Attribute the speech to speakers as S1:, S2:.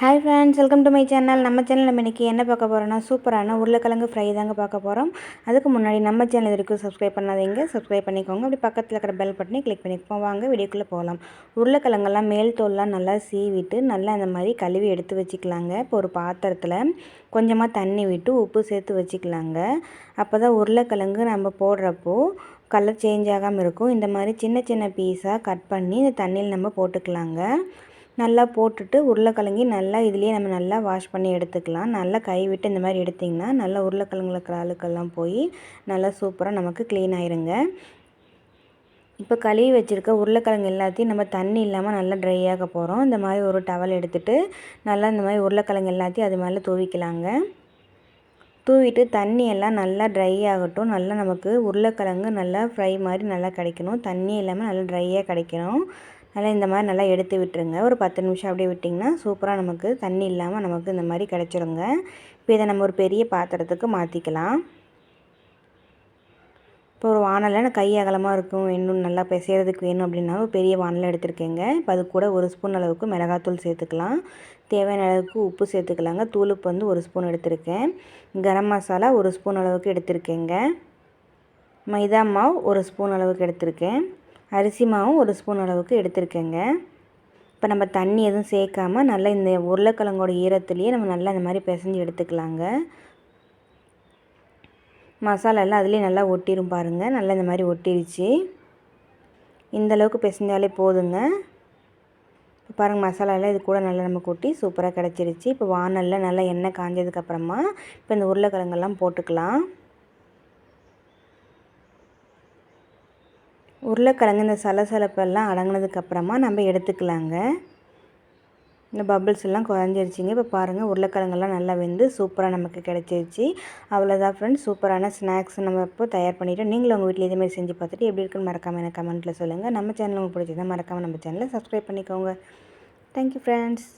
S1: Hi friends welcome to my channel நம்ம channel நம்ம இன்றைக்கி என்ன பார்க்க போகிறோம்னா சூப்பரான உருளைக்கிழங்கு ஃப்ரை தாங்க பார்க்க போகிறோம் அதுக்கு முன்னாடி நம்ம சேனல் வரைக்கும் சப்ஸ்கிரைப் பண்ணாதீங்க. சப்ஸ்கிரைப் பண்ணிக்கோங்க. அப்படி பக்கத்தில் இருக்கிற பெல் பட்டனை கிளிக் பண்ணிப்போம் வாங்க வீடியோக்குள்ளே போகலாம். உருளைக்கிழங்கெல்லாம் மேல் தோல்லாம் நல்லா சீவிட்டு நல்லா அந்த மாதிரி கழுவி எடுத்து வச்சுக்கலாங்க. இப்போ ஒரு பாத்திரத்தில் கொஞ்சமாக தண்ணி விட்டு உப்பு சேர்த்து வச்சுக்கலாங்க. அப்போ தான் உருளைக்கிழங்கு நம்ம போடுறப்போ கலர் சேஞ்ச் ஆகாமல் இருக்கும். இந்த மாதிரி சின்ன சின்ன பீஸாக கட் பண்ணி இந்த தண்ணியில் நம்ம போட்டுக்கலாங்க. நல்லா போட்டுட்டு உருளைக்கிழங்கி நல்லா இதுலேயே நம்ம நல்லா வாஷ் பண்ணி எடுத்துக்கலாம். நல்லா கை விட்டு இந்த மாதிரி எடுத்திங்கன்னா நல்லா உருளைக்கிழங்குல இருக்கிற அழுக்கெல்லாம் போய் நல்லா சூப்பராக நமக்கு க்ளீன் ஆயிருங்க. இப்போ கழுவி வச்சுருக்க உருளைக்கிழங்கு எல்லாத்தையும் நம்ம தண்ணி இல்லாமல் நல்லா ட்ரை ஆக போகிறோம் இந்த மாதிரி ஒரு டவல் எடுத்துகிட்டு நல்லா இந்த மாதிரி உருளைக்கிழங்கு எல்லாத்தையும் அது மேலே தூவிக்கலாங்க. தூவிட்டு தண்ணி எல்லாம் நல்லா ட்ரை ஆகட்டும். நல்லா நமக்கு உருளைக்கிழங்கு நல்லா ஃப்ரை மாதிரி நல்லா கிடைக்கணும். தண்ணி இல்லாமல் நல்லா ட்ரையாக கிடைக்கணும். நல்லா இந்த மாதிரி நல்லா எடுத்து விட்டுருங்க. ஒரு பத்து நிமிஷம் அப்படியே விட்டிங்கன்னா சூப்பராக நமக்கு தண்ணி இல்லாமல் நமக்கு இந்த மாதிரி கிடச்சிருங்க. இப்போ இதை நம்ம ஒரு பெரிய பாத்திரத்துக்கு மாற்றிக்கலாம் இப்போ ஒரு வானலில் கை அகலமாக இருக்கும் இன்னும் நல்லா பிசைகிறதுக்கு வேணும் அப்படின்னா ஒரு பெரிய வானலை எடுத்துருக்கேங்க. இப்போ அது கூட ஒரு ஸ்பூன் அளவுக்கு மிளகாத்தூள் சேர்த்துக்கலாம். தேவையான அளவுக்கு உப்பு சேர்த்துக்கலாங்க. தூளுப்பு வந்து ஒரு ஸ்பூன் எடுத்திருக்கேன். கரம் மசாலா ஒரு ஸ்பூன் அளவுக்கு எடுத்திருக்கேங்க. மைதா மாவு ஒரு ஸ்பூன் அளவுக்கு எடுத்திருக்கேன். அரிசி மாவும் ஒரு ஸ்பூன் அளவுக்கு எடுத்துருக்கேங்க. இப்போ நம்ம தண்ணி எதுவும் சேர்க்காமல் நல்லா இந்த உருளைக்கிழங்கோட ஈரத்துலேயே நம்ம நல்லா இந்த மாதிரி பிசைஞ்சு எடுத்துக்கலாங்க. மசாலா எல்லாம் அதுலேயே நல்லா ஒட்டிடும் பாருங்கள் நல்லா இந்த மாதிரி ஒட்டிடுச்சு இந்தளவுக்கு பிசைஞ்சாலே போதுங்க. இப்போ பாருங்கள் மசாலாலாம் இது கூட நல்லா நம்ம கொட்டி சூப்பராக கிடச்சிருச்சு. இப்போ வானலில் நல்லா எண்ணெய் காஞ்சதுக்கப்புறமா இப்போ இந்த உருளைக்கிழங்கெல்லாம் போட்டுக்கலாம். உருளைக்கிழங்கு இந்த சலசலப்பெல்லாம் அடங்கினதுக்கப்புறமா நம்ம எடுத்துக்கலாங்க. இந்த பபிள்ஸ் எல்லாம் குறைஞ்சிருச்சிங்க. இப்போ பாருங்கள் உருளைக்கிழங்கெல்லாம் நல்லா வெந்து சூப்பராக நமக்கு கிடச்சிருச்சு. அவ்வளோதான் ஃப்ரெண்ட்ஸ் சூப்பரான ஸ்நாக்ஸ் நம்ம இப்போ தயார் பண்ணிவிட்டோம் நீங்களும் உங்கள் வீட்டில் இதேமாதிரி செஞ்சு பார்த்துட்டு எப்படி இருக்குன்னு மறக்காமல் எனக்கு கமெண்ட்டில் சொல்லுங்கள் நம்ம சேனல் உங்களுக்கு பிடிச்சதா மறக்காமல் நம்ம சேனலை சப்ஸ்கிரைப் பண்ணிக்கோங்க. Thank you friends